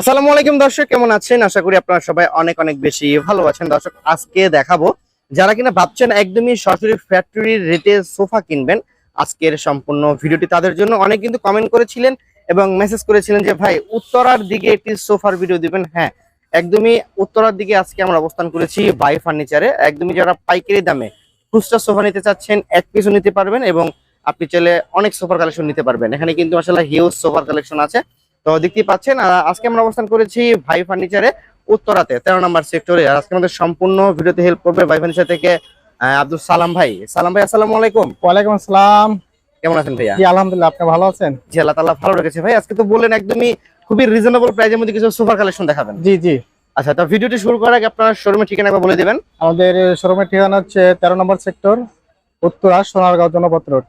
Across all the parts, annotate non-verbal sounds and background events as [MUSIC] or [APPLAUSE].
আসসালামু আলাইকুম দর্শক, কেমন আছেন? আশা করি আপনারা সবাই অনেক অনেক বেশি ভালো আছেন। দর্শক, আজকে দেখাবো, যারা কিনা ভাবছেন একদমই সরাসরি ফ্যাক্টরির রেটে সোফা কিনবেন, আজকের সম্পূর্ণ ভিডিওটি তাদের জন্য। অনেক কিন্তু কমেন্ট করেছিলেন এবং মেসেজ করেছিলেন যে, ভাই, উত্তরার দিকে একটি সোফার ভিডিও দিবেন। হ্যাঁ একদমই উত্তরার দিকে আজকে আমরা অবস্থান করেছি বাই ফার্নিচারে একদমই যারা পাইকারি দামে খুচরা সোফা নিতে চাচ্ছেন, এক পিসও নিতে পারবেন এবং আপনি চাইলে অনেক সোফার কালেকশন নিতে পারবেন। এখানে কিন্তু আসলে হিউজ সোফার কালেকশন আছে। তো দেখতেই পাচ্ছেন আহ, আজকে আমরা অবস্থান করেছি ভাই ফার্নিচারে উত্তরাতে তেরো নম্বর সেক্টরে। আর আজকে আমাদের সম্পূর্ণ ভিডিওতে হেল্প করবে ভাই ফার্নিচার থেকে আব্দুল সালাম ভাই। সালাম ভাই আসসালামু আলাইকুম। ওয়ালাইকুম আসসালাম। কেমন আছেন ভাইয়া? জি আলহামদুলিল্লাহ আপনি ভালো আছেন? জি আল্লাহ তাআলা ভালো রেখেছে। ভাই আজকে তো বললেন একদমই খুবই রিজনেবল প্রাইজের মধ্যে কিছু সুপার কালেকশন দেখাবেন। জি জি। আচ্ছা তো ভিডিওটি শুরু করার আগে আপনার শোরুমের ঠিকানা একবার বলে দিবেন। আমাদের শোরুমের ঠিকানা হচ্ছে তেরো নম্বর সেক্টর উত্তরা সোনারগাঁও জনপত্র রোড।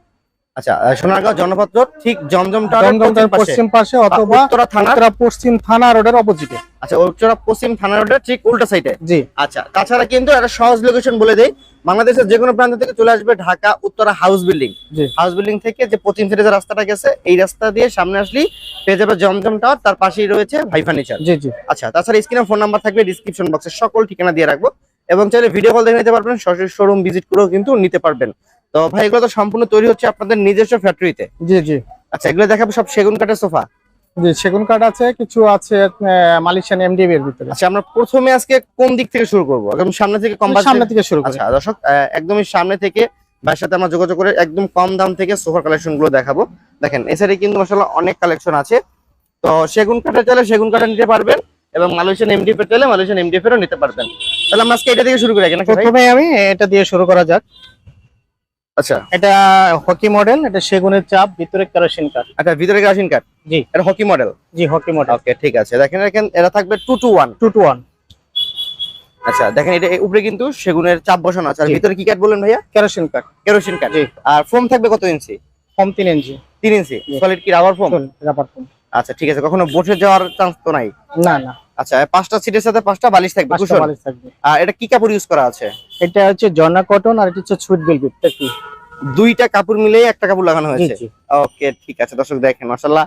আচ্ছা সোনারগাঁও জনপত্র ঠিক জমজম টাওয়ারের জমজমটার পশ্চিম পাশে। অথবা উত্তরা থানা। উত্তরা পশ্চিম থানা রোডের অপোজিটে। আচ্ছা উত্তরা পশ্চিম থানা রোডের ঠিক উল্টা সাইডে জি। আচ্ছা তাছাড়া কিন্তু একটা সহজ লোকেশন বলে দেই। বাংলাদেশের যে কোনো প্রান্ত থেকে চলে আসবে Dhaka Uttara house building house building থেকে যে পশ্চিম সাইডে যে রাস্তাটা গেছে এই রাস্তা দিয়ে সামনে আসলেই পেয়ে যাবে জমজম টাওয়ার তার পাশেই রয়েছে ভাই ফার্নিচার জি জি। আচ্ছা তাছাড়া স্ক্রিনে ফোন নাম্বার থাকবে ডিসক্রিপশন বক্সে সকল ঠিকানা দিয়ে রাখব। এবং চাইলে ভিডিও কল দেখে নিতে পারবেন সরাসরি শোরুম ভিজিট করেও কিন্তু নিতে পারবেন। তো ভাই এগুলো তো সম্পূর্ণ তৈরি হচ্ছে আপনাদের নিজস্ব ফ্যাক্টরিতে জি জি। আচ্ছা এগুলো দেখাবো সব সেগুন কাঠের সোফা। জি সেগুন কাঠ আছে কিছু আছে মালয়েশিয়ান এমডিবি এর ভিতরে। আচ্ছা আমরা প্রথমে আজকে কোন দিক থেকে শুরু করব? একদম সামনে থেকে কম সামনে থেকে শুরু আচ্ছা দর্শক একদমই সামনে থেকে ভাইয়ের সাথে আমরা যোগাযোগ করে একদম কম দাম থেকে সোফার কালেকশনগুলো দেখাবো। দেখেন এছাড়া কিন্তু মাসাল্লাহ অনেক কালেকশন আছে। তো সেগুন কাঠের চাইলে সেগুন কাঠে নিতে পারবেন এবং মালয়েশিয়ান এমডিএফ এর চাইলে মালয়েশিয়ান এমডিএফ এরও নিতে পারবেন। তাহলে আমরা আজকে এটা থেকে শুরু করি? প্রথমে আমি এটা দিয়ে শুরু করা যাক। আচ্ছা। এটা হকি মডেল এটা সেগুনের চাপ ভিতরে কেরোসিন কাঠ। আচ্ছা ভিতরে কাঠ? জি। এটা হকি মডেল? জি হকি মডেল। ওকে ঠিক আছে। দেখেন দেখেন এটা থাকবে two two one two two one আচ্ছা দেখেন এটা উপরে কিন্তু সেগুনের চাপ বসানো আছে। আর ভিতরে কি কাঠ বললেন ভাইয়া? কেরোসিন কাঠ। কেরোসিন কাঠ। জি। আর ফোম থাকবে কত ইঞ্চি কম তিন ইঞ্চি তিন ইঞ্চি সলিড কি রাবার ফোম রাবার ফোম আচ্ছা ঠিক আছে। কখনো বসে যাওয়ার চান্স তো নাই? না না। আচ্ছা পাঁচটা সিটের সাথে পাঁচটা বালিশ থাকবে কুশন? বালিশ থাকবে। আর এটা কি কাপড় ইউজ করা আছে? এটা হচ্ছে জর্না কটন আর এটা হচ্ছে সুইট বেলভেট কি? দুইটা কাপড় মিলিয়ে একটা কাপড় লাগানো হয়েছে? ওকে ঠিক আছে দর্শক দেখেন মাশাআল্লাহ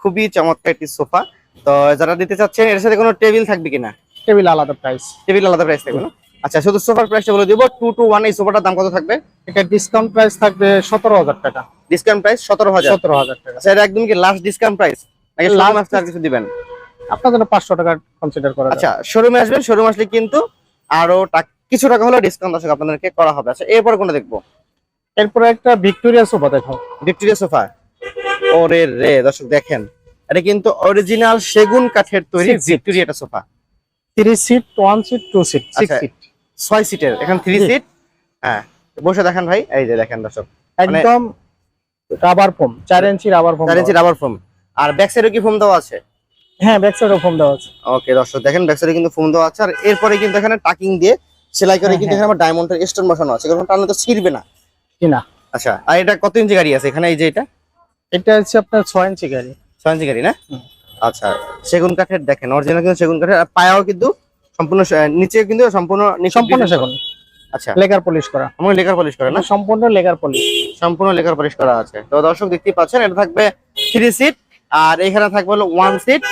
খুবই চমৎকার একটি সোফা। তো যারা দিতে চাচ্ছেন এর সাথে কোনো টেবিল থাকবে কিনা? টেবিল আলাদা প্রাইস টেবিল আলাদা প্রাইস থাকবে না? আচ্ছা শুধু সোফার প্রাইসটা বলে দিব টু টু ওয়ান এই সোফাটার দাম কত থাকবে? এটা ডিসকাউন্ট প্রাইস থাকবে সতেরো হাজার টাকা। ডিসকাউন্ট প্রাইস সতেরো হাজার। সতেরো হাজার টাকা। আচ্ছা এটা একদম কি লাস্ট ডিসকাউন্ট প্রাইস নাকি লাস্ট মাস্টার কিছু দিবেন? আপনার জন্য পাঁচশো টাকা কনসিডার করা আচ্ছা শোরুমে আসবেন শোরুম আসলে কিন্তু আরও কিছু টাকা হলো ডিসকাউন্ট দর্শক আপনাদেরকে করা হবে। আচ্ছা এরপর কোনটা দেখব? এরপরে একটা ভিক্টোরিয়া সোফা দেখো ভিক্টোরিয়া সোফা? ওরে রে দর্শক দেখেন এটা কিন্তু অরিজিনাল সেগুন কাঠের তৈরি Six seat. Victoria sofa. Three seat one seat two seat six seat ছয় সিটের এখন থ্রি সিট হ্যাঁ বসে দেখেন ভাই এই যে দেখেন দর্শক। একদম রাবার ফোম চার ইঞ্চি রাবার ফোম চার ইঞ্চি রাবার ফোম আর ব্যাক সাইডে কি ফোম দেওয়া আছে? হ্যাঁ ব্যাক সাইডও ফোম দেওয়া আছে। ওকে দর্শক দেখেন ব্যাক সাইডে কিন্তু ফোম দেওয়া আছে। আর এরপরে কিন্তু এখানে টাকিং দিয়ে সেলাই করে হ্যাঁ, কিন্তু এখানে আমার ডায়মন্ডের স্টোন বসানো আছে। কারণ টানলে তো ছিড়বে না। কি না আচ্ছা আর এটা কত ইঞ্চি গাড়ি আছে এখানে? এই যে এটা? এটা হচ্ছে আপনার ছয় ইঞ্চি গাড়ি। ছয় ইঞ্চি গাড়ি না? আচ্ছা সেগুন কাঠের দেখেন অরিজিনাল কিন্তু সেগুন কাঠের। আর পায়াও কিন্তু সম্পূর্ণ নিচে কিন্তু সম্পূর্ণ নিখুঁত সম্পূর্ণ সেগুন। আচ্ছা। লেকার পলিশ করা। আমার লেকার পলিশ করে না? সম্পূর্ণ লেকার পলিশ সম্পূর্ণ লেকার পলিশ করা আছে। তো দর্শক দেখতেই পাচ্ছেন এটা থাকবে থ্রি সিট আর এখানে থাকবে হলো ওয়ান সিট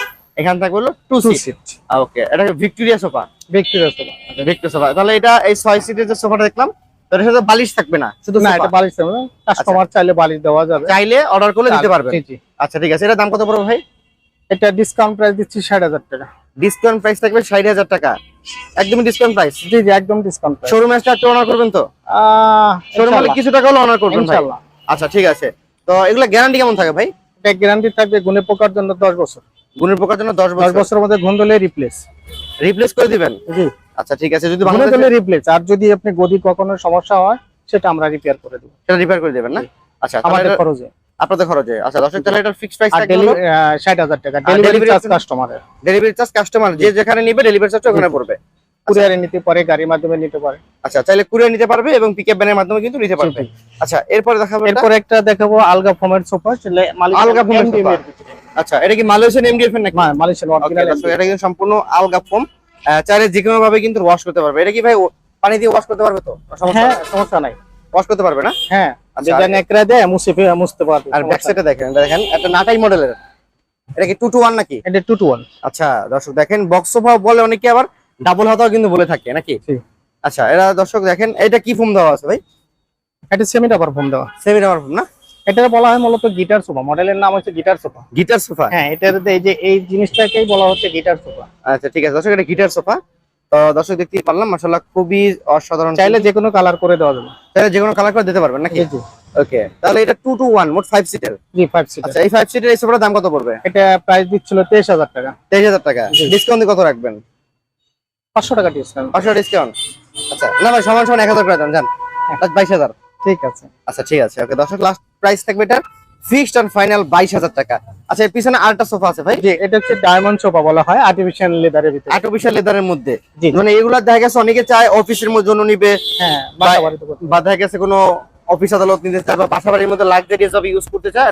এখানে থাকবে হলো টু সিট ওকে এটা Victoria sofa Victoria sofa Victoria sofa তাহলে এটা এই ছয় সিটের যে সোফাটা দেখলাম তো এটার সাথে বালিশ থাকবে না শুধু না এটা বালিশ দেবো কাস্টমার চাইলে বালিশ দেওয়া যাবে। চাইলে অর্ডার করলে দিতে পারবেন আচ্ছা ঠিক আছে। এটা দাম কত পড়বে ভাই? এটা ডিসকাউন্ট প্রাইস দিচ্ছি ষাট হাজার টাকা। ডিসকাউন্ট প্রাইস থাকবে ষাট হাজার টাকা। একদমই ডিসকাউন্ট প্রাইস জি জি একদম ডিসকাউন্ট প্রাইস শোরুমে আসলে একটু অনার করবেন তো? শোরুমে কিছু টাকা হলে অনার করবেন ইনশাআল্লাহ আচ্ছা ঠিক আছে। তো এগুলা গ্যারান্টি কেমন থাকে ভাই? এটা গ্যারান্টি থাকবে গুণে পোকার জন্য দশ বছর। গুণের পোকার জন্য দশ দশ বছর। বছরের মধ্যে গুণ দিলে রিপ্লেস রিপ্লেস করে দিবেন? জি। আচ্ছা ঠিক আছে যদি গুণে দিলে রিপ্লেস আর যদি আপনি গদি কখনো সমস্যা হয় সেটা আমরা রিপেয়ার করে দেবো। সেটা রিপেয়ার করে দেবেন না? আচ্ছা আমাদের খরচে। আপনাদের খরচে। আচ্ছা দর্শক তাহলে এটার ফিক্সড প্রাইস থাকবে ডেলিভারি ষাট হাজার টাকা। ডেলিভারি চার্জ কাস্টমারের ডেলিভারি চার্জ কাস্টমার যে যেখানে নিবে ডেলিভারি চার্জ ওখানে পড়বে। কুরিয়ারে নিতে পারে গাড়ির মাধ্যমে নিতে পারে। আচ্ছা চাইলে কুরিয়ার নিতে পারবে এবং পিকআপ ভ্যানের মাধ্যমে কিন্তু নিতে পারবে। আচ্ছা এরপরে দেখাবো। এরপর একটা দেখাবো আলগা ফোমের সোফা আলগা foam এর sofa। আচ্ছা এটা কি মালয়েশিয়ান এমডিএফ এর নাকি? মালয়েশিয়ান অরিজিনাল দর্শক, এটা কিন্তু সম্পূর্ণ আলগা ফোম চাইলে যে কোনো ভাবে কিন্তু ওয়াশ করতে পারবে। এটা কি ভাই পানি দিয়ে ওয়াশ করতে পারবে তো? হ্যাঁ। সমস্যা নাই। ওয়াশ করতে পারবে না? হ্যাঁ আচ্ছা, ডিজাইন একরা দেয় মুছে মুছতে পারবে আর ব্যাক সাইডে দেখেন এটা দেখেন একটা নাটাই মডেলের এটা কি টু টু ওয়ান নাকি? এটা টু টু ওয়ান আচ্ছা দর্শক দেখেন বক্স সোফা বলে অনেকে আবার ডাবল হাতাও কিন্তু বলে থাকে নাকি? আচ্ছা এরা দর্শক দেখেন এটা কি ফোম দেওয়া আছে ভাই? এটা সেমি ডাবার ফোম দেওয়া। সেমি ডাবল ফোম না? এটা বলা হয় মূলত গিটার সোফা। মডেলের নাম হচ্ছে গিটার সোফা। Guitar sofa? হ্যাঁ এটার এই যে এই জিনিসটাকেই বলা হচ্ছে গিটার সোফা। আচ্ছা ঠিক আছে। দর্শক এটা গিটার সোফা। তো দর্শক দেখতেই পারলাম মাশাআল্লাহ খুবই অসাধারণ। চাইলে যে কোনো কালার করে দেওয়া যাবে। চাইলে যে কোনো কালার করে দিতে পারবেন নাকি? জি ওকে তাহলে এটা টু টু ওয়ান মোট ফাইভ সিটের জি ফাইভ সিটার আচ্ছা এই ফাইভ সিটের এই সোফাটার দাম কত পড়বে? এটা প্রাইস দিচ্ছিল তেইশ হাজার টাকা। তেইশ হাজার টাকা। জি। ডিসকাউন্ট কত রাখবেন? পাঁচশো টাকা ডিসকাউন্ট পাঁচশো ডিসকাউন্ট আচ্ছা না ভাই সমান সমান এক হাজার করে দেন যান। বাইশ হাজার। ঠিক আছে। আচ্ছা ঠিক আছে। ওকে দর্শক লাস্ট প্রাইস থাকবে এটা ফিক্সড অ্যান্ড ফাইনাল বাইশ হাজার টাকা। আচ্ছা এর পিছনে আরেকটা সোফা আছে ভাই? জি এটা হচ্ছে ডায়মন্ড সোফা বলা হয় আর্টিফিশিয়াল লেদারের ভিতরে। আর্টিফিশিয়াল লেদারের মধ্যে। মানে এগুলা দেখা গেছে অনেকে চায় অফিসের মধ্যে জন্য নিবে হ্যাঁ। বা দেখা গেছে কোনো অফিস আদালত নিতে চায় বা বাসা বাড়ির মধ্যে লাক্সারি সব ইউজ করতে চায়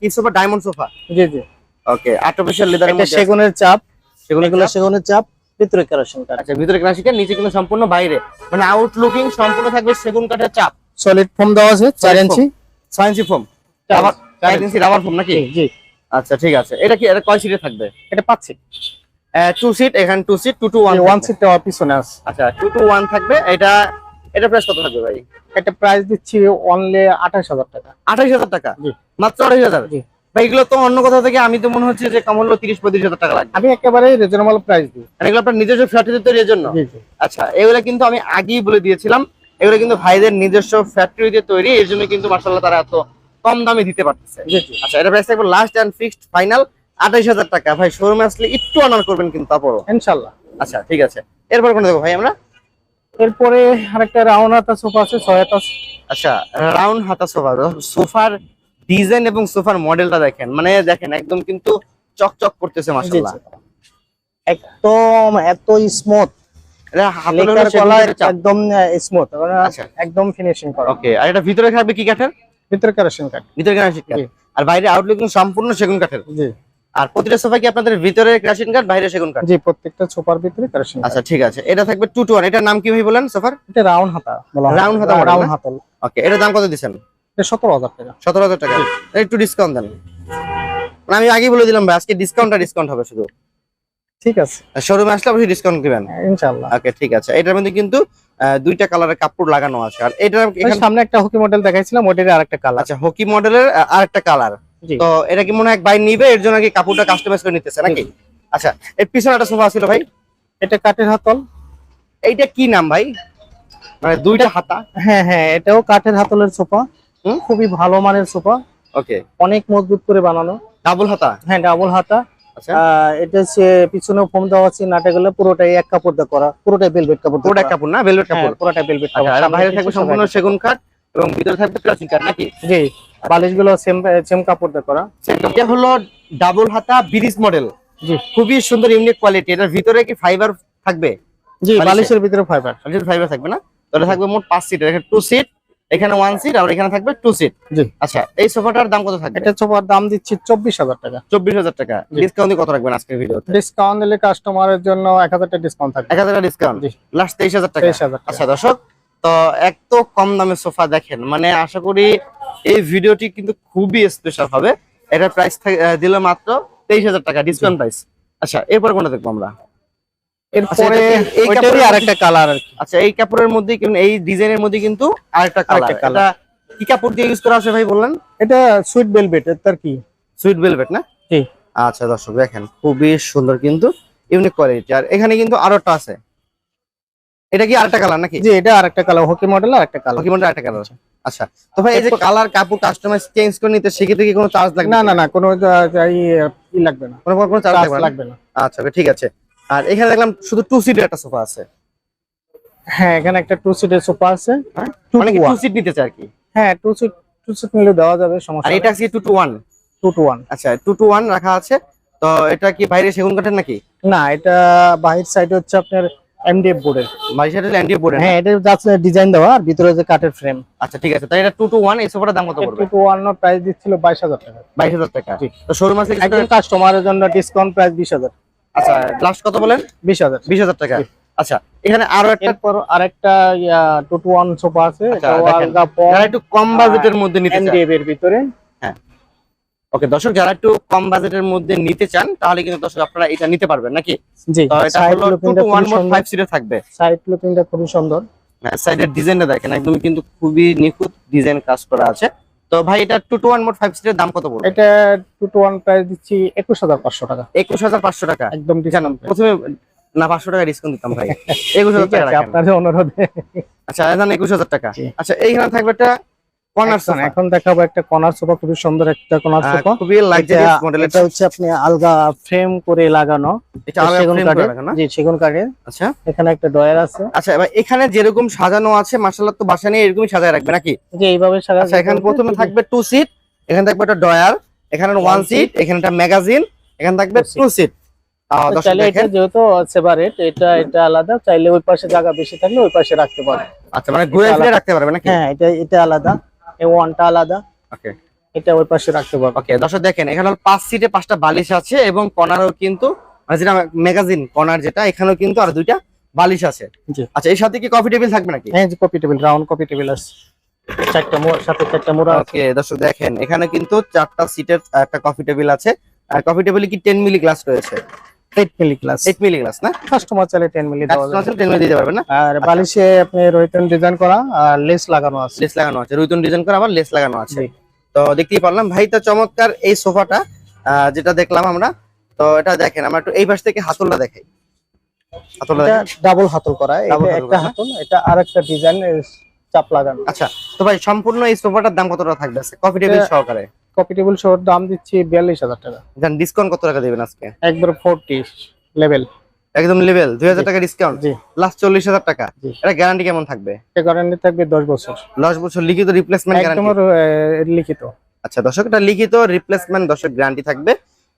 কি সোফা? Diamond sofa? জি জি। ওকে আর্টিফিশিয়াল লেদারের মধ্যে। সেগুনের চাপ সেগুন এগুলো সেগুনের চাপ ভিতরে কেরোসিন কাঠ আচ্ছা ভিতরে ক্লাসিকের নিচে কিন্তু সম্পূর্ণ বাইরে। মানে আউটলুকিং সম্পূর্ণ থাকবে সেগুন কাঠের চাপ। সলিড ফোম দেওয়া আছে চার ইঞ্চি। ছয় ইঞ্চি ফোম? চার রাবার ইঞ্চি। ফোম নাকি? জি আচ্ছা ঠিক আছে। এটা কি এটা কয় সিটে থাকবে? এটা পাচ্ছি টু সিট এখানে two seat two two one one seat পিছনে আছে। আচ্ছা টু টু ওয়ান থাকবে। এটা এটা প্রাইস কত থাকবে ভাই? এটা প্রাইস দিচ্ছি অনলি আঠাশ হাজার টাকা। আঠাইশ হাজার টাকা? জি। মাত্র আঠাইশ হাজার? জি। ভাই এগুলো তো অন্য কোথাও থেকে আমি তো মনে হচ্ছে যে কম হলো তিরিশ পঁয়ত্রিশ হাজার টাকা লাগবে। আমি একেবারে রিজনেবল প্রাইস দিই। এগুলো আপনার নিজস্ব ফ্যাক্টরি তৈরির জন্য আচ্ছা এগুলো কিন্তু আমি আগেই বলে দিয়েছিলাম। এগুলো কিন্তু ভাইদের নিজস্ব ফ্যাক্টরি দিয়ে তৈরি এর জন্য কিন্তু মার্শাল্লাহ তারা এত কম দামে দিতে পারতেছে। আচ্ছা এটা প্রাইস থাকবে লাস্ট অ্যান্ড ফিক্সড ফাইনাল আঠাইশ হাজার টাকা। ভাই শোরুমে আসলে একটু অনার করবেন কিন্তু তারপরও। ইনশাল্লাহ আচ্ছা ঠিক আছে। এরপর কোন দেখো ভাই আমরা? এরপরে আরেকটা রাউন্ড হাতা সোফা আছে ছয় হাতা আচ্ছা রাউন্ড হাতা সোফা সোফার ডিজাইন এবং সোফার মডেলটা দেখেন। মানে দেখেন একদম কিন্তু চকচক করতেছে মাশাআল্লাহ। একদম এত স্মুথ লেকার কলা একদম স্মুথ আচ্ছা। একদম ফিনিশিং করা। ওকে আর এটা ভিতরে থাকবে কি কাঠের? ভিতরে কেরোসিন কাঠ ভিতরে কাঠ আর বাইরে আউটলুক সম্পূর্ণ সেগুন কাঠের। জি। আর প্রতিটা সোফা কি আপনাদের ভিতরে কেরাসিন কাঠ বাইরে সেগুন কাঠ জি প্রত্যেকটা সোফার ভিতরে আচ্ছা ঠিক আছে। এটা থাকবে টু এটার নাম কি ভাই বলেন সোফার এটা রাউন্ড হাতা। Round হাতা রাউন্ড? হাতা। ওকে এটার দাম কত এটা টাকা। সতেরো হাজার টাকা। একটু ডিসকাউন্ট দেন। মানে আমি আগে বলে দিলাম ভাই আজকে ডিসকাউন্টটা ডিসকাউন্ট হবে শুধু। ঠিক আছে। শোরুমে আসলে অবশ্যই ডিসকাউন্ট দিবেন ইনশাল্লাহ ওকে ঠিক আছে। এটার মধ্যে কিন্তু দুইটা কালারের কাপড় লাগানো আছে। আর এটা এখানে সামনে একটা হকি মডেল দেখাইছিলাম ওটার আরেকটা কালার আচ্ছা হকি মডেলের আরেকটা কালার তো এটা কি মনে হয় ভাই নিবে? এর জন্য কি কাপড়টা কাস্টমাইজ করে নিতেছে নাকি? আচ্ছা এর পিছনে একটা সোফা ছিল ভাই। এটা কাঠের হাতল। এইটা কি নাম ভাই? মানে দুইটা হাতা? হ্যাঁ হ্যাঁ এটাও কাঠের হাতলের সোফা। হুম? খুবই ভালো মানের সোফা। ওকে অনেক মজবুত করে বানানো। ডাবল হাতা? হ্যাঁ ডাবল হাতা। এটা হচ্ছে পিছনে ফোম দেওয়া আছে নাটে গেলে পুরোটাই এক কাপড় দিয়ে করা পুরোটাই কাপড় পুরোটা কাপড় না? ভেলভেট হ্যাঁ, কাপড়। বেলভেট আচ্ছা কাপড়। আর সামনে বাইরে থাকবে সম্পূর্ণ সেগুন কাঠ এবং ভিতরে থাকবে ক্লাসিক কাঠ নাকি? জি বালিশগুলো সেম সেম কাপড় দিয়ে করা। এটা হলো ডাবল হাতা ব্রিজ মডেল জি। খুবই সুন্দর ইউনিক কোয়ালিটি এটার ভিতরে কি ফাইবার থাকবে? জি বালিশের? ভিতরে ফাইবার ফাইবার থাকবে না? তাহলে থাকবে মোট পাঁচ সিট টু সিট এখানে ওয়ান সিট আর এখানে থাকবে টু সিট আচ্ছা এই সোফাটার দাম কত থাকবে? এটা সোফার দাম দিচ্ছি চব্বিশ হাজার টাকা। চব্বিশ হাজার টাকা। ডিসকাউন্ট কত রাখবেন আজকের ভিডিওতে? ডিসকাউন্ট দিলে কাস্টমারের জন্য এক হাজার টাকা ডিসকাউন্ট থাকবে। এক হাজার টাকা ডিসকাউন্ট লাস্ট তেইশ হাজার টাকা? তেইশ হাজার টাকা। আচ্ছা দর্শক তো এক তো কম দামে সোফা দেখেন মানে আশা করি এই ভিডিওটি কিন্তু খুবই স্পেশাল হবে। এটার প্রাইস দিল মাত্র তেইশ হাজার টাকা ডিসকাউন্ট প্রাইস আচ্ছা এরপর কোনটা দেখব আমরা? এরপরে এই কাপড়ের আরেকটা কালার আর আচ্ছা এই কাপড়ের মধ্যে কিন্তু এই ডিজাইনের মধ্যে কিন্তু আরেকটা কালার এটা কি কাপড় দিয়ে ইউজ করা আছে ভাই বললেন? এটা সুইট বেলভেট তার কি? সুইট ভেলভেট না? জি। আচ্ছা দর্শক দেখেন খুবই সুন্দর কিন্তু ইউনিক কোয়ালিটি আর এখানে কিন্তু আরও একটা আছে। এটা কি আরেকটা কালার নাকি? জি এটা আরেকটা কালার হকি মডেল আর একটা কালার হকি মন্ডল আরেকটা কালার আছে আচ্ছা তো ভাই এই যে কালার কাপড় কাস্টমাইজ চেঞ্জ করে নিতে সেক্ষেত্রে কি কোনো চার্জ লাগবে? না না না কোনো যা- যা- ই- ই লাগবে না। কোনো চার্জ লাগবে না? আচ্ছা ঠিক আছে। আর এখানে দেখলাম শুধু টু সিটের একটা সোফা আছে। হ্যাঁ এখানে একটা টু সিটের সোফা আছে। to টু সিট নিতে চায় আর কি? হ্যাঁ টু সিট টু সিট নিলে দেওয়া যাবে আর সমস্যা এটা আছে two two one two two one আচ্ছা টু টু ওয়ান রাখা আছে। তো এটা কি বাইরে সেগুন কাঠের নাকি? না এটা বাহির সাইড হচ্ছে আপনার এমডিএফ বোর্ডের বাইরে সাইডে ল্যান্ডি বোর্ডে হ্যাঁ এটা যাচ্ছে ডিজাইন দেওয়া আর ভিতরে যে কাঠের ফ্রেম আচ্ছা ঠিক আছে। তাই এটা টু টু ওয়ান এই সোফাটার দাম কত পড়বে? টু টু ওয়ান প্রাইস দিচ্ছিল বাইশ হাজার টাকা। বাইশ হাজার টাকা। জি। তো শোরুম আছে একজন কাস্টমারের জন্য ডিসকাউন্ট প্রাইস বিশ হাজার। আচ্ছা লাস্ট কত বলেন? বিশ হাজার। বিশ হাজার টাকা। আচ্ছা এখানে আরও একটা এরপর আরেকটা টু টু ওয়ান সোফা আছে। আচ্ছা, যারা একটু কম বাজেটের মধ্যে নিতে এমডিএফ এর ভিতরে। ওকে দর্শক যারা একটু কম বাজেটের মধ্যে নিতে চান তাহলে কিন্তু দর্শক আপনারা এটা নিতে পারবেন নাকি? জি এটা হলো টু লুকিংটা টু ওয়ান মোড সুন্দর। ফাইভ সিটের থাকবে। সাইড লুকিংটা খুবই সুন্দর। সাইডের ডিজাইনটা দেখেন একদমই কিন্তু খুবই নিখুঁত ডিজাইন কাজ করা আছে। তো ভাই এটা টু টু ওয়ান মোট ফাইভ সিটের দাম কত পড়বে? এটা টু টু ওয়ান প্রাইস দিচ্ছি একুশ হাজার পাঁচশো টাকা। একুশ হাজার পাঁচশো টাকা। একদম ডিসকাউন্ট প্রথমে না পাঁচশো টাকা ডিসকাউন্ট দিতাম ভাই। একুশ হাজার [LAUGHS] টাকা। আপনার অনুরোধে। আচ্ছা এখানে একুশ হাজার টাকা। আচ্ছা এইখানে থাকবে একটা কর্নার এখন- এখন দেখাবো একটা কর্নার সোফা খুবই সুন্দর একটা কর্নার সোফা খুবই লাক্সারিয়াস মডেলের এটা হচ্ছে আপনি আলগা ফ্রেম করে লাগানো। এটা করে জি সেগুন কাঠের। আচ্ছা। এখানে একটা ডয়ার আছে। আচ্ছা এবার এখানে যেরকম সাজানো আছে মার্শাল্লাহ তো বাসা নিয়ে এরকমই সাজায় রাখবে নাকি? যে এইভাবে সাজা আচ্ছা এখানে প্রথমে থাকবে টু সিট এখানে থাকবে একটা ডয়ার এখানে ওয়ান সিট এখানে একটা ম্যাগাজিন এখানে থাকবে টু সিট চাইলে এটা যেহেতু সেপারেট এটা এটা আলাদা। চাইলে ওই পাশে জায়গা বেশি থাকলে ওই পাশে রাখতে পারে আচ্ছা মানে ঘুরে ফিরে রাখতে পারবে নাকি? হ্যাঁ এটা এটা আলাদা। এই ওয়ানটা আলাদা। ওকে এটা ওই পাশে রাখতে পারবে। ওকে দর্শক দেখেন এখানে পাঁচ সিটে পাঁচটা বালিশ আছে এবং কর্নারও কিন্তু মানে যেটা ম্যাগাজিন কর্নার যেটা এখানেও কিন্তু আর দুইটা বালিশ আছে। আচ্ছা এই সাথে কি কফি টেবিল থাকবে নাকি? হ্যাঁ coffee table round coffee table আছে। চারটা মোড় সাথে চারটা মোড়া ওকে দর্শক দেখেন এখানে কিন্তু চারটা সিটের একটা কফি টেবিল আছে। আর কফি টেবিলে কি টেন মিলি গ্লাস রয়েছে? এইট মিলি গ্লাস না? কাস্টমার চাইলে টেন মিলি দেওয়া যাবে টেন মিলি দিতে পারবেন না? আর বালিশে আপনি ডিজাইন করা আর লেস লাগানো আছে। লেস লাগানো আছে। ডিজাইন করে আবার লেস লাগানো আছে। তো দেখতেই পারলাম। ভাই তো চমৎকার এই সোফাটা যেটা দেখলাম আমরা। তো এটা দেখেন আমরা একটু এই পাশ থেকে হাতলটা দেখাই। হাতলটা ডাবল হাতল করা। এটা একটা। হাতল এটা আরেকটা ডিজাইন চাপ লাগানো। আচ্ছা। তো ভাই সম্পূর্ণ এই সোফাটার দাম কত টাকা থাকবে কফি টেবিল সহকারে। কপি টেবিল শোর দাম দিচ্ছি বিয়াল্লিশ হাজার টাকা। জান ডিসকাউন্ট কত টাকা দেবেন আজকে? একবার ফোরটি লেভেল একদম লেভেল দুই হাজার টাকা ডিসকাউন্ট জি। লাস্ট চল্লিশ হাজার টাকা? এটা গ্যারান্টি কেমন থাকবে? গ্যারান্টি থাকবে দশ বছর। দশ বছর লিখিত রিপ্লেসমেন্ট একদম লিখিত। আচ্ছা দর্শক এটা লিখিত রিপ্লেসমেন্ট দর্শক গ্যারান্টি থাকবে।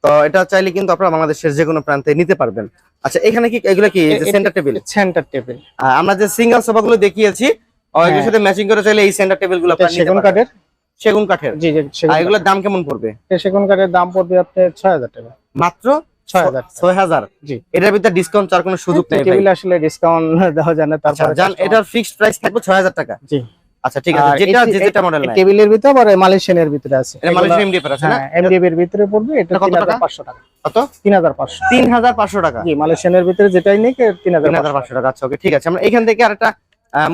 তো এটা চাইলে কিন্তু আপনারা বাংলাদেশের যে কোনো প্রান্তে নিতে পারবেন। আচ্ছা এখানে কি এগুলো কি সেন্টার টেবিল সেন্টার টেবিল আমরা যে সিঙ্গেল সোফা গুলো দেখিয়েছি ওইগুলোর হ্যাঁ। সাথে ম্যাচিং করে চাইলে এই সেন্টার টেবিলগুলো আপনারা নিতে পারবেন। সেগুন কাঠের? জি এগুলোর দাম কেমন পড়বে। সেগুন কাঠের দাম পড়বে আপনার ছয় হাজার টাকা। মাত্র ছয় হাজার জি। এটার ভিতরে ডিসকাউন্ট চার কোনো সুযোগ নেই টেবিল আসলে ডিসকাউন্ট দেওয়া যায় না আচ্ছা তারপরে জান এটার ফিক্সড প্রাইস থাকবে ছয় হাজার টাকা? জি। আচ্ছা ঠিক আছে যেটা যেটা মডেল নাই টেবিলের ভিতরে আবার মালয়েশিয়ানের ভিতরে আছে। এটা মালয়েশিয়ান এমডি আছে না? হ্যাঁ এমডিএফ এর ভিতরে পড়বে এটা কত টাকা? পাঁচশো টাকা। কত? তিন হাজার পাঁচশো। তিন হাজার পাঁচশো টাকা। জি মালয়েশিয়ানের ভিতরে যেটাই নেই তিন হাজার তিন হাজার পাঁচশো টাকা। আচ্ছা ওকে ঠিক আছে আমরা এখান থেকে আরেকটা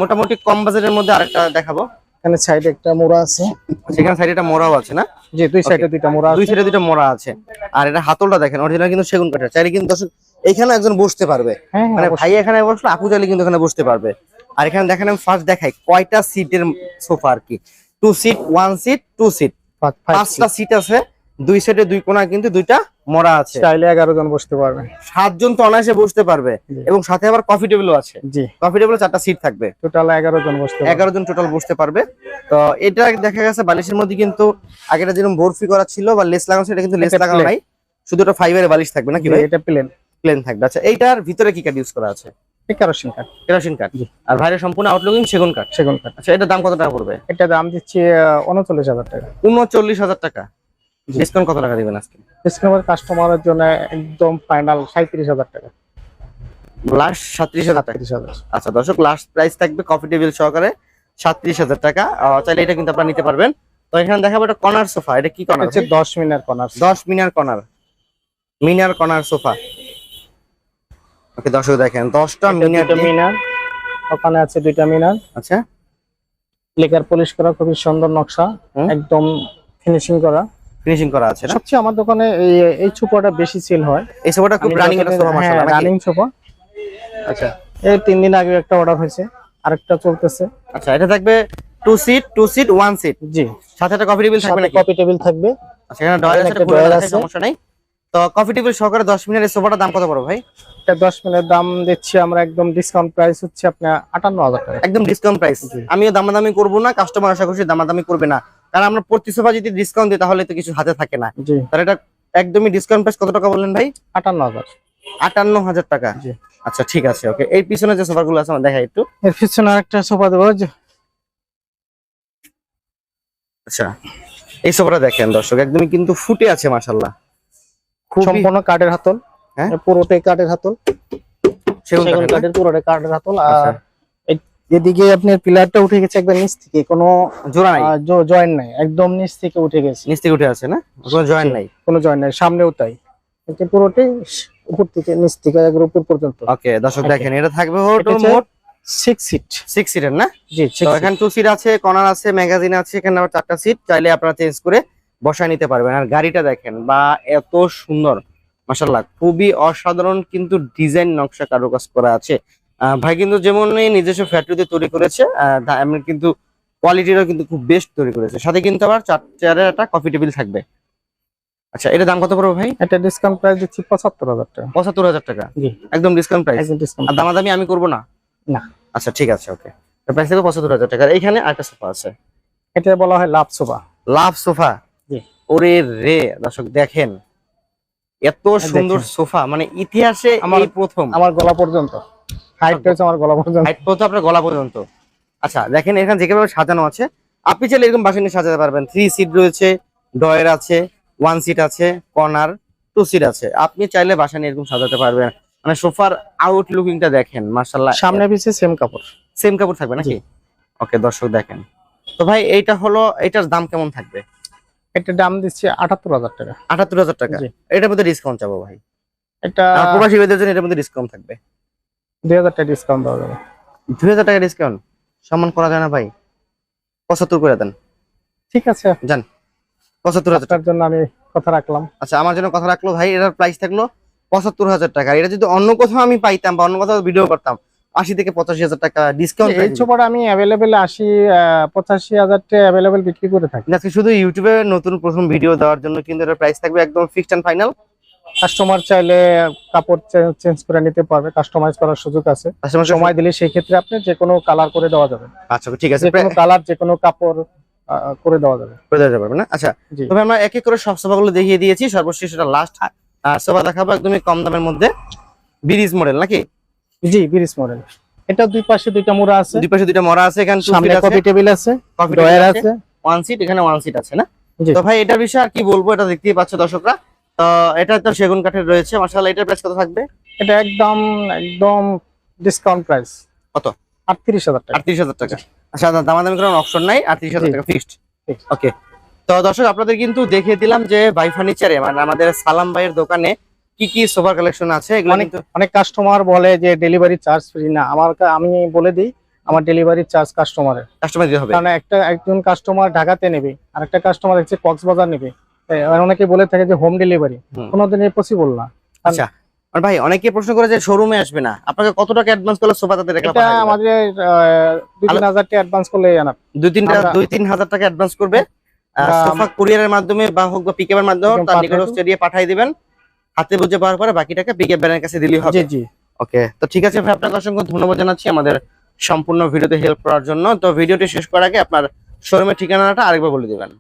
মোটামুটি কম বাজেটের মধ্যে আরেকটা দেখাবো। এখানে সাইডে একটা মোড়া আছে। সেখানে সাইডে একটা মোড়াও আছে না? জি দুই সাইডে দুইটা মোড়া দুই সাইডে দুটো মোড়া আছে। আর এটা হাতলটা দেখেন অরিজিনাল কিন্তু সেগুন কাঠের। চাইলে কিন্তু দর্শক এখানে একজন বসতে পারবে। হ্যাঁ মানে হ্যাঁ ভাই এখানে বসলে আপু চাইলে কিন্তু এখানে বসতে পারবে। আর এখানে দেখেন আমি ফার্স্ট দেখাই কয়টা সিটের সোফা আর কি? Two seat one seat two seat পাঁচ- পাঁচ পাঁচটা সিট আছে। দুই সাইডে দুই কোণা কিন্তু দুইটা মরা আছে। চাইলে এগারো জন বসতে পারবে। সাতজন তো অনায়াসে বসতে পারবে এবং সাথে আবার কফি টেবিলও আছে। জি। কফি টেবিলে চারটা সিট থাকবে। টোটাল এগারো জন বসতে এগারো জন টোটাল বসতে পারবে। তো এটা দেখা গেছে বালিশের মধ্যে কিন্তু আগেটা যেরকম বরফি করা ছিল বা লেস লাগানো ছিল, এটা কিন্তু লেস লাগানো নাই। শুধু একটা ফাইবারের বালিশ থাকবে নাকি ভাই? এটা প্লেন প্লেন থাকবে। আচ্ছা এইটার ভিতরে কি কাঠ ইউজ করা আছে? কেরোসিন কাঠ কেরোসিন কাঠ আর বাইরে সম্পূর্ণ আউটলুকিং সেগুন কাঠ সেগুন কাঠ আচ্ছা এটার দাম কত টাকা পড়বে? এটা দাম দিচ্ছি উনচল্লিশ হাজার টাকা। উনচল্লিশ হাজার টাকা। ডিসকাউন্ট কত টাকা দিবেন আজকে? ডিসকাউন্ট কাস্টমারের জন্য একদম ফাইনাল সাঁত্রিশ হাজার টাকা। লাস্ট সাতত্রিশ হাজার টাকা? সাঁত্রিশ হাজার। আচ্ছা দর্শক লাস্ট প্রাইস থাকবে কফি টেবিল সহকারে সাতত্রিশ হাজার টাকা। আহ, চাইলে এটা কিন্তু আপনারা নিতে পারবেন। তো এখানে দেখাবো একটা কর্নার সোফা এটা কি এটা কর্নার হচ্ছে দশ মিনার কর্নার দশ মিনার কর্নার মিনার কর্নার সোফা ওকে দর্শক দেখেন দশটা মিনার দুইটা মিনার। ওখানে আছে দুইটা মিনার। আচ্ছা। লেকার পলিশ করা খুবই সুন্দর নকশা। একদম ফিনিশিং করা। ফিনিশিং করা আছে না? সবচেয়ে আমার দোকানে এই এই ছোপাটা বেশি সেল হয়। এই সোফাটা খুব রানিং একটা সোফা মাশাআল্লাহ রানিং ছোপা। আচ্ছা। এই তিন দিন আগে একটা অর্ডার হয়েছে আরেকটা চলতেছে। আচ্ছা এটা থাকবে two seat two seat one seat জি। সাথে একটা কফি টেবিল থাকবে নাকি? কপি টেবিল থাকবে। আচ্ছা এখানে ডয়ার আছে রাখা আছে। সমস্যা নাই। তো কফি টেবিল সহকারে দশ মিনিটের সোফাটার দাম কত পড়বে ভাই? এটা দশ মিনিটের দাম দিচ্ছি আমরা একদম ডিসকাউন্ট প্রাইস হচ্ছে আপনার আটান্ন হাজার টাকা। একদম ডিসকাউন্ট প্রাইস। আমিও দামাদামি করব না কাস্টমার আশা করছি দামাদামি করবে না। কারণ আমরা প্রতি সোফা যদি ডিসকাউন্ট দিই তাহলে তো কিছু হাতে থাকে না। তাহলে এটা একদমই ডিসকাউন্ট প্রাইস কত টাকা বললেন ভাই? আটান্ন হাজার। আটান্ন হাজার টাকা। জি। আচ্ছা ঠিক আছে ওকে এই পিছনে যে সোফাগুলো আছে আমার দেখাই একটু। এর পিছনে আরেকটা সোফা দেবো আচ্ছা এই সোফাটা দেখেন দর্শক একদমই কিন্তু ফুটে আছে মাশাল্লাহ খুবই সম্পূর্ণ কাঠের হাতল। হ্যাঁ? পুরোটাই কাঠের হাতল। সেগুন কাঠের? পুরোটাই কাঠের হাতল। আচ্ছা। আর এদিকে আপনার পিলারটা উঠে গেছে একদম নিচ থেকে কোনো জোড়া নাই? জয়েন্ট নাই একদম নিচ থেকে উঠে গেছে। নিচ থেকে উঠে আছে না? কোনো জয়েন্ট নাই? কোনো জয়েন্ট নাই সামনেও তাই। এটা পুরোটাই উপর থেকে নিচ থেকে একবার উপর পর্যন্ত। ওকে দর্শক দেখেন এটা থাকবে মোট সিক্স সিট সিক্স সিটের না? জি তো এখানে টু সিট আছে কর্নার আছে ম্যাগাজিন আছে এখানে আবার চারটা সিট চাইলে আপনারা চেঞ্জ করে বসায় নিতে পারবেন। আর গাড়িটা দেখেন বা এত সুন্দর মাশাল্লাহ খুবই অসাধারণ কিন্তু ডিজাইন নকশা কারুকাজ করা আছে। ভাই কিন্তু যেমন নিজস্ব ফ্যাক্টরিতে তৈরি করেছে এমন কিন্তু কোয়ালিটিরও কিন্তু খুব বেস্ট তৈরি করেছে। সাথে কিন্তু আবার চার চেয়ারের একটা কফি টেবিল থাকবে। আচ্ছা এটা দাম কত পড়বে ভাই? এটা ডিসকাউন্ট প্রাইস দিচ্ছি পঁচাত্তর হাজার টাকা। পঁচাত্তর হাজার টাকা? জি। একদম ডিসকাউন্ট প্রাইস একদম ডিসকাউন্ট আর দামাদামি আমি করব না? না। আচ্ছা ঠিক আছে ওকে প্রাইস পঁচাত্তর হাজার টাকা। আর এইখানে আরেকটা সোফা আছে। এটা বলা হয় লাভ সোফা লাভ সোফা জি। ওরে রে দর্শক দেখেন। এত সুন্দর সোফা মানে ইতিহাসে আমার- এই প্রথম। আমার গলা পর্যন্ত। হাইট হচ্ছে আমার গলা পর্যন্ত। হাইট পর্যন্ত আপনার গলা পর্যন্ত। আচ্ছা দেখেন এখানে যেভাবে সাজানো আছে আপনি চাইলে এরকম বাসা নিয়ে সাজাতে পারবেন। থ্রি সিট রয়েছে ডয়ের আছে ওয়ান সিট আছে কর্নার টু সিট আছে। আপনি চাইলে বাসা নিয়ে এরকম সাজাতে পারবেন। মানে সোফার আউট লুকিংটা দেখেন মার্শাল্লাহ সামনে পিছিয়ে সেম কাপড়। সেম কাপড় থাকবে নাকি? ওকে দর্শক দেখেন। তো ভাই এইটা হলো এটার দাম কেমন থাকবে? এটা দাম দিচ্ছি আটাত্তর হাজার টাকা। আটাত্তর হাজার টাকা। এটার মধ্যে ডিসকাউন্ট চাবো ভাই। এটা প্রবাসী জন্য এটার মধ্যে ডিসকাউন্ট থাকবে। দুই হাজার টাকা ডিসকাউন্ট দেওয়া যাবে। দুই হাজার টাকা ডিসকাউন্ট সম্মান করা যায় না ভাই। পঁচাত্তর করে দেন। ঠিক আছে। পঁচাত্তর হাজার জন্য আমি কথা রাখলাম। আচ্ছা আমার জন্য কথা রাখল ভাই এটার প্রাইস থাকল পঁচাত্তর হাজার টাকা। এটা যদি অন্য কোথাও আমি পাইতাম বা অন্য কোথাও ভিডিও করতাম আশি থেকে পঁচাশি হাজার টাকা ডিসকাউন্ট এই ছোপাটা আমি অ্যাভেলেবেল আশি পঁচাশি হাজার টাকা অ্যাভেলেবেল বিক্রি করে থাকি। আজকে শুধু ইউটিউবে নতুন প্রথম ভিডিও দেওয়ার জন্য কিন্তু এটার প্রাইস থাকবে একদম ফিক্সড ফাইনাল কাস্টমার চাইলে কাপড় চেঞ্জ করে নিতে পারবে কাস্টমাইজ করার সুযোগ আছে। সময় দিলে সেই ক্ষেত্রে আপনি যে কোনো কালার করে দেওয়া যাবে। আচ্ছা ঠিক আছে। যে কোনো কালার যে কোনো কাপড় করে দেওয়া যাবে। করে দেওয়া যাবে না? আচ্ছা তবে আমরা এক এক করে সব সোফাগুলো দেখিয়ে দিয়েছি। সর্বশেষ এটা লাস্ট সোফা দেখাবো একদমই কম দামের মধ্যে। ব্রিজ মডেল নাকি? জি ব্রিজ মডেল এটা দুই পাশে দুইটা মোড়া আছে। দুই পাশে দুইটা মরা আছে এখানে সামনে কপি টেবিল আছে কফি ডয়ার আছে। ওয়ান সিট এখানে ওয়ান সিট আছে না। তো ভাই এটার বিষয়ে আর কি বলব? এটা দেখতেই পাচ্ছে দর্শকরা। তো এটা তো সেগুন কাঠের রয়েছে মাশাআল্লাহ এটার প্রাইস কত থাকবে? এটা একদম একদম ডিসকাউন্ট প্রাইস কত? আটত্রিশ হাজার টাকা। আটত্রিশ হাজার টাকা। আচ্ছা দামাদামি করার অপশন নাই আটত্রিশ হাজার জি। টাকা ফিক্সড। ওকে তো দর্শক আপনাদের কিন্তু দেখিয়ে দিলাম যে বাই ফার্নিচারে মানে আমাদের সালাম ভাইয়ের দোকানে কি কি সোফার কালেকশন আছে এগুলো অনেক অনেক কাস্টমার বলে যে ডেলিভারি চার্জ ফ্রি না। আমার আমি বলে দিই আমার ডেলিভারি চার্জ কাস্টমারের কাস্টমার দিতে হবে। কারণ একটা একজন কাস্টমার ঢাকাতে নেবে আর একটা কাস্টমার হচ্ছে কক্সবাজার নেবে। অনেকে বলে থাকে যে হোম। ডেলিভারি। কোনোদিনই পসিবল না। আচ্ছা আর ভাই অনেকে প্রশ্ন করে যে শোরুমে আসবে না। আপনাকে কত টাকা অ্যাডভান্স করলে সোফা তাদের রেখে এটা আমাদের আহ, দুই তিন হাজার টাকা অ্যাডভান্স করলে আনা দুই তিন আমরা- দুই তিন হাজার টাকা অ্যাডভান্স করবে। সোফা কুরিয়ারের মাধ্যমে বা হোক বা পিকআপের মাধ্যমে তার নিকটস্থ এরিয়া পাঠিয়ে দিবেন। হাতে বুঝে পাওয়ার পরে বাকি টাকা পিকআপ ব্যানের কাছে দিলেই হবে। জি জি। ওকে তো ঠিক আছে ভাই আপনাকে অসংখ্য ধন্যবাদ জানাচ্ছি আমাদের সম্পূর্ণ ভিডিওতে হেল্প করার জন্য। তো ভিডিওটি শেষ করার আগে আপনার শোরুমের ঠিকানাটা আরেকবার বলে দিবেন।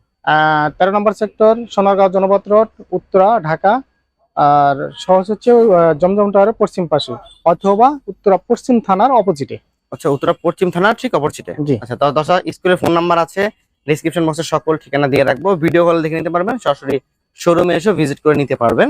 তেরো নম্বর সেক্টর সোনারগাঁও জনপথ রোড উত্তরা ঢাকা। আর সহজ হচ্ছে জমজম টাওয়ারের পশ্চিম পাশে অথবা উত্তরা পশ্চিম থানার অপোজিটে আচ্ছা উত্তরা পশ্চিম থানার ঠিক অপোজিটে আচ্ছা তো দশা স্কুলের ফোন নাম্বার আছে। ডিসক্রিপশন বক্সে সকল ঠিকানা দিয়ে রাখব। ভিডিও কল দেখে নিতে পারবেন সরাসরি শোরুমে এসে ভিজিট করে নিতে পারবেন।